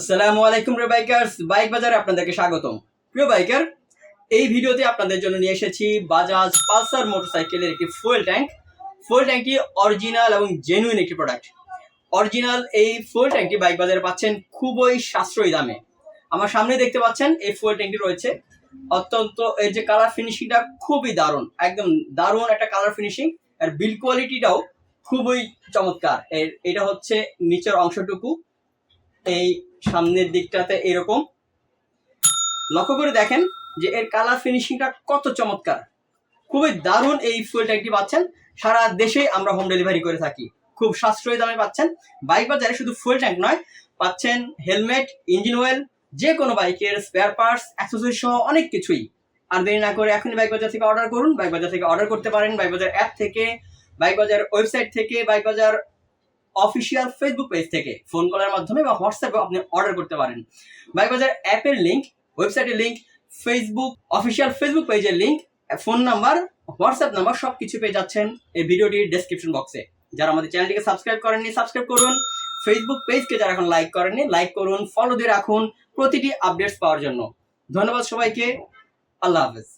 আসসালামু আলাইকুম রে বাইকার্স, বাইক বাজারে আপনাদেরকে স্বাগতম। প্রিয় বাইকার, এই ভিডিওতে আপনাদের জন্য নিয়ে এসেছি বাজাজ পালসার মোটরসাইকেলের একটি ফুয়েল ট্যাঙ্ক ফুয়েল ট্যাঙ্কটি অরিজিনাল এবং জেনুইন একটি প্রোডাক্ট অরিজিনাল এই ফুয়েল ট্যাঙ্কটি বাইক বাজারে পাচ্ছেন খুবই সাশ্রয়ী দামে। আমার সামনে দেখতে পাচ্ছেন, এই ফুয়েল ট্যাঙ্কটি রয়েছে। অত্যন্ত, এর যে কালার ফিনিশিংটা খুবই দারুণ, একদম দারুণ একটা কালার ফিনিশিং আর বিল কোয়ালিটিটাও খুবই চমৎকার। এর, এটা হচ্ছে নিচের অংশটুকু। এই সামনের দিকটাতে এরকম। লক্ষ্য করে দেখেন যে এর কালার ফিনিশিংটা কত চমৎকার। খুবই দারুণ এই ফুয়েল ট্যাঙ্কটি পাচ্ছেন। সারা দেশে আমরা হোম ডেলিভারি করে থাকি। খুব সাশ্রয়ী দামে পাচ্ছেন। বাইক বাজারে শুধু ফুয়েল ট্যাঙ্ক নয়, পাচ্ছেন হেলমেট ইঞ্জিন অয়েল যে কোনো বাইকের স্পেয়ার পার্টস অ্যাক্সেসরি সহ অনেক কিছুই। আর দেরি না করে এখনই বাইক বাজার থেকে অর্ডার করুন। বাইক বাজার থেকে অর্ডার করতে পারেন। বাইক বাজার অ্যাপ থেকে বাইক বাজার ওয়েবসাইট থেকে bike Bazar official Facebook page থেকে ফোন কলের মাধ্যমে বা হোয়াটসঅ্যাপে আপনি অর্ডার করতে পারেন। বাইকবাজার অ্যাপের লিঙ্ক ওয়েবসাইটের লিঙ্ক ফেসবুক অফিসিয়াল ফেসবুক পেজের link phone number WhatsApp number সব কিছু পেয়ে যাচ্ছেন এই ভিডিওটির ডেসক্রিপশন বক্সে যারা আমাদের চ্যানেলটিকে সাবস্ক্রাইব করেননি সাবস্ক্রাইব করুন। ফেসবুক পেজকে যারা এখন লাইক করেননি লাইক করুন ফলো দিয়ে রাখুন প্রতিটি আপডেটস পাওয়ার জন্য। ধন্যবাদ সবাইকে। আল্লাহ হাফেজ।